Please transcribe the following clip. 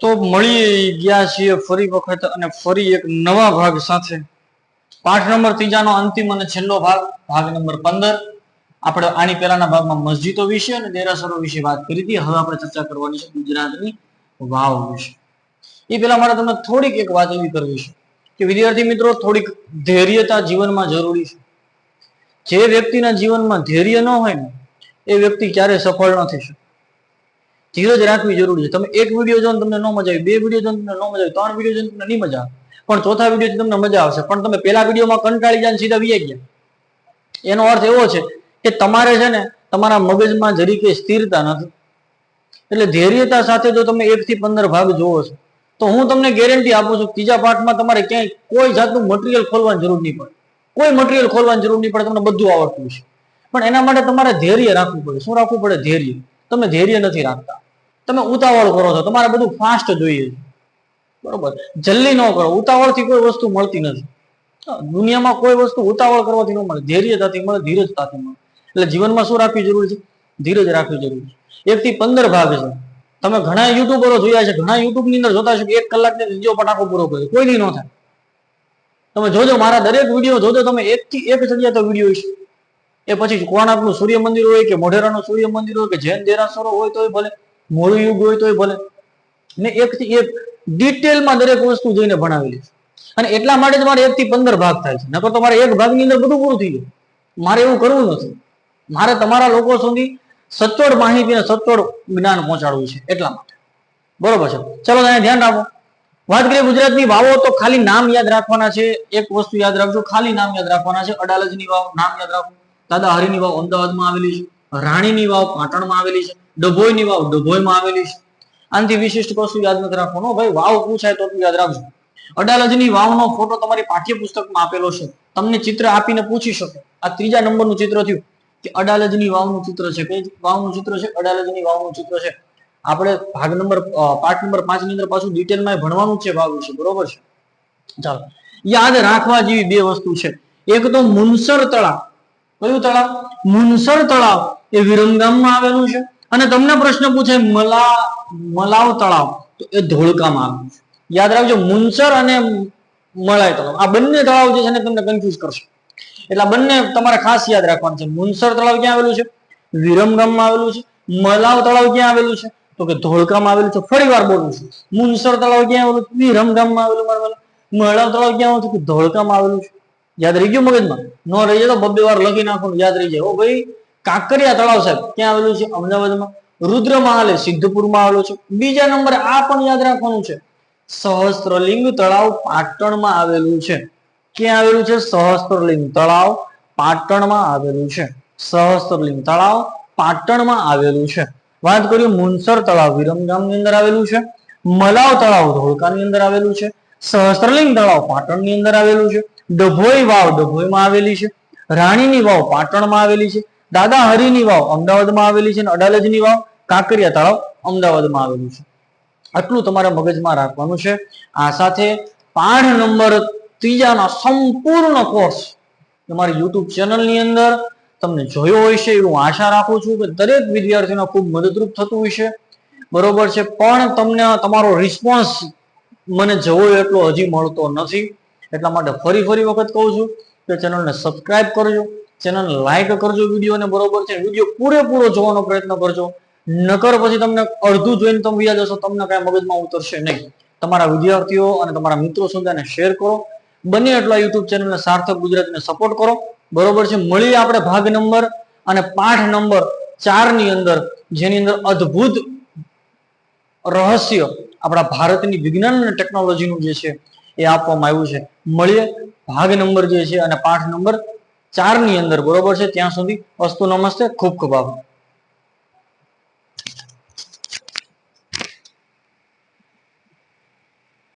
તો મળી ગયા છીએ ફરી વખત અને ફરી એક નવા ભાગ સાથે. પાઠ નંબર ત્રીજાનો અંતિમ અને છેલ્લો ભાગ ભાગ નંબર પંદર. આપણે આની પહેલાના ભાગમાં મસ્જિદો વિશે અને દેરાસરો વિશે વાત કરી હતી. હવે આપણે ચર્ચા કરવાની છે ગુજરાતની વાવ વિશે. એ પહેલા મારે તમને થોડીક એક વાત એવી કરવી છે કે વિદ્યાર્થી મિત્રો, થોડીક ધૈર્યતા જીવનમાં જરૂરી છે. જે વ્યક્તિના જીવનમાં ધૈર્ય ન હોય ને, એ વ્યક્તિ ક્યારે સફળ ન થઈ શકે. ધીરજ રાખવી જરૂરી છે. તમે એક વીડિયો જો તમને ન મજા આવી, બે વીડિયો જો તમને ન મજા આવી, ત્રણ વીડિયો જો તમને નહીં મજા પણ ચોથા વીડિયો તમને મજા આવશે. પણ તમે પહેલા વિડીયોમાં કંટાળી જાય સીધા વીએ ગયા. એનો અર્થ એવો છે કે તમારે છે ને તમારા મગજમાં જરી સ્થિરતા નથી. એટલે ધૈર્યતા સાથે જો તમે એક થી પંદર ભાગ જોવો છો, તો હું તમને ગેરંટી આપું છું ત્રીજા પાઠમાં તમારે ક્યાંય કોઈ જાતનું મટીરિયલ ખોલવાની જરૂર નહીં પડે. કોઈ મટીરિયલ ખોલવાની જરૂર નહીં પડે, તમને બધું આવડતું છે પણ એના માટે તમારે ધૈર્ય રાખવું પડે. શું રાખવું પડે? ધૈર્ય. તમે ધૈર્ય નથી રાખતા. તમે ઉતાવળ કરો છો. તમારે બધું ફાસ્ટ જોઈએ બરોબર. જલ્દી ન કરો. ઉતાવળથી કોઈ વસ્તુ મળતી નથી. દુનિયામાં કોઈ વસ્તુ ઉતાવળ કરવાથી ન મળે. ધૈર્યતાથી મળે, ધીરજતાથી મળે. એટલે જીવનમાં શું રાખવી જરૂરી છે? ધીરજ રાખવી જરૂરી છે. એક થી પંદર ભાગ છે. તમે ઘણા યુટ્યુબરો જોયા છે. ઘણા યુટ્યુબની અંદર જોતા છો કે એક કલાકની વીડિયો આખો પૂરો કર્યો. કોઈ દી ન થાય. તમે જોજો, મારા દરેક વીડિયો જોજો, તમે એક થી એક જગ્યા તો વીડિયો છે એ પછી કોણાર્કનું સૂર્ય મંદિર હોય કે મોઢેરાનું સૂર્ય મંદિર હોય કે જૈન દેરાસરો હોય તોય ભલે. મોળું યુગ હોય તોય ભલે. ને એક થી એક ડિટેલમાં દરેક વસ્તુ જોઈને ભણાવેલી છે. અને એટલા માટે જ મારે એક થી પંદર ભાગ થાય છે. નકર તો મારે એક ભાગની અંદર બધું પૂરું થઈ ગયું. મારે એવું કરવું નથી. મારે તમારા લોકો સુધી સચોટ માહિતી અને સચોટ જ્ઞાન પહોંચાડવું છે એટલા માટે. બરોબર છે. ચલો તમે ધ્યાન રાખો. વાત કરીએ ગુજરાતની વાવો તો ખાલી નામ યાદ રાખવાના છે. એક વસ્તુ યાદ રાખજો, ખાલી નામ યાદ રાખવાના છે. અડાલજની વાવ નામ યાદ રાખો. દાદા હરિની વાવ અમદાવાદમાં આવેલી છે. રાણીની વાવ પાટણમાં આવેલી છે. ડભોઈની વાવ, ડભોઈમાં આવેલી છે. આનાથી વિશિષ્ટ કશું યાદ નથી રાખવાનું. ભાઈ, વાવ પૂછાય તો યાદ રાખજો. અડાલજની વાવનો ફોટો તમારી પાઠ્યપુસ્તકમાં આપેલો છે. તમને ચિત્ર આપીને પૂછી શકે. આ ત્રીજા નંબરનું ચિત્ર થયું કે અડાલજની વાવનું ચિત્ર છે. કઈ વાવનું ચિત્ર છે? અડાલજની વાવનું ચિત્ર છે. આપણે ભાગ નંબર પાઠ નંબર પાંચની અંદર પાછું ડિટેલમાં ભણવાનું છે ભાવ વિશે. બરોબર છે? ચાલો. યાદ રાખવા જેવી બે વસ્તુ છે. એક તો મુનસર તળાવ. કયું તળાવ? મુનસર તળાવ એ વિરમગામમાં આવેલું છે. અને તમને પ્રશ્ન પૂછે, મલા, મલાવ તળાવ, તો એ ધોળકામાં આવેલું છે યાદ રાખજો, મુનસર અને મલાઈ તળાવ. આ બંને તળાવ જે છે ને તમને કન્ફ્યુઝ કરશે. એટલે બંને તમારે ખાસ યાદ રાખવાનું છે. મુનસર તળાવ ક્યાં આવેલું છે? વિરમગામમાં આવેલું છે. મલાવ તળાવ ક્યાં આવેલું છે? તો કે ધોળકામાં આવેલું છે. ફરી વાર બોલું છું. મુનસર તળાવ ક્યાં આવેલું છે? વિરમગામમાં આવેલું મારા. મલાવ તળાવ ક્યાં આવેલું કે ધોળકામાં આવેલું છે. યાદ રહી ગયું મગજમાં? નો રહી જાય તો બબ્બે વાર લખી નાખવાનું. યાદ રહી જાય. ઓ ભાઈ કાંકરિયા તળાવ સાહેબ, ક્યાં આવેલું છે? અમદાવાદમાં. રુદ્ર મહાલ સિદ્ધપુરમાં આવેલું છે. બીજા નંબરે આ પણ યાદ રાખવાનું છે. સહસ્ત્રલિંગ તળાવ પાટણમાં આવેલું છે. ક્યાં આવેલું છે? સહસ્ત્રલિંગ તળાવ પાટણમાં આવેલું છે. સહસ્ત્રલિંગ તળાવ પાટણમાં આવેલું છે. વાત કરીએ મુનસર તળાવ, વિરમગામની અંદર આવેલું છે. મલાવ તળાવ, ધોળકાની અંદર આવેલું છે. સહસ્ત્રલિંગ તળાવ પાટણની અંદર આવેલું છે. ડભોઈ વાવ ડભોઈમાં આવેલી છે. રાણીની વાવ પાટણમાં આવેલી છે. દાદા હરિની વાવ અમદાવાદમાં આવેલી છે અને અડાલજની વાવ કાંકરિયા તળાવ અમદાવાદમાં આવેલું છે. આટલું તમારે મગજમાં રાખવાનું છે. આ સાથે પાઠ નંબર ત્રીજાનો સંપૂર્ણ કોર્સ તમારી યુટ્યુબ ચેનલની અંદર તમને જોયો હોય છે એવું આશા રાખું છું કે દરેક વિદ્યાર્થીને ખૂબ મદદરૂપ થતું હોય છે બરોબર છે, પણ તમને તમારો રિસ્પોન્સ મને જવો એટલો હજી મળતો નથી. એટલા માટે ફરી ફરી વખત કહું છું કે ચેનલને સબસ્ક્રાઇબ કરજો. ચેનલ લાઈક કરજો વિડીયોને બરોબર છે. વીડિયો પૂરેપૂરો જોવાનો પ્રયત્ન કરજો. નકર પછી તમને અડધું જોઈને તમે વ્યાજ જશો, તમને કાંઈ મગજમાં ઉતરશે નહીં. તમારા વિદ્યાર્થીઓ અને તમારા મિત્રો સુધી શેર કરો. બને એટલા યુટ્યુબ ચેનલને સાર્થક ગુજરાતને સપોર્ટ કરો. બરોબર છે? મળીએ આપણે ભાગ નંબર અને પાઠ નંબર ચારની અંદર, જેની અંદર અદ્ભુત રહસ્ય આપણા ભારતની વિજ્ઞાન અને ટેકનોલોજીનું જે છે એ આપવામાં આવ્યું છે. મળીએ. ભાગ નંબર જે છે અને પાઠ નંબર ચારની અંદર બરોબર છે? ત્યાં સુધી અસ્તુ નમસ્તે. ખૂબ ખૂબ આભાર.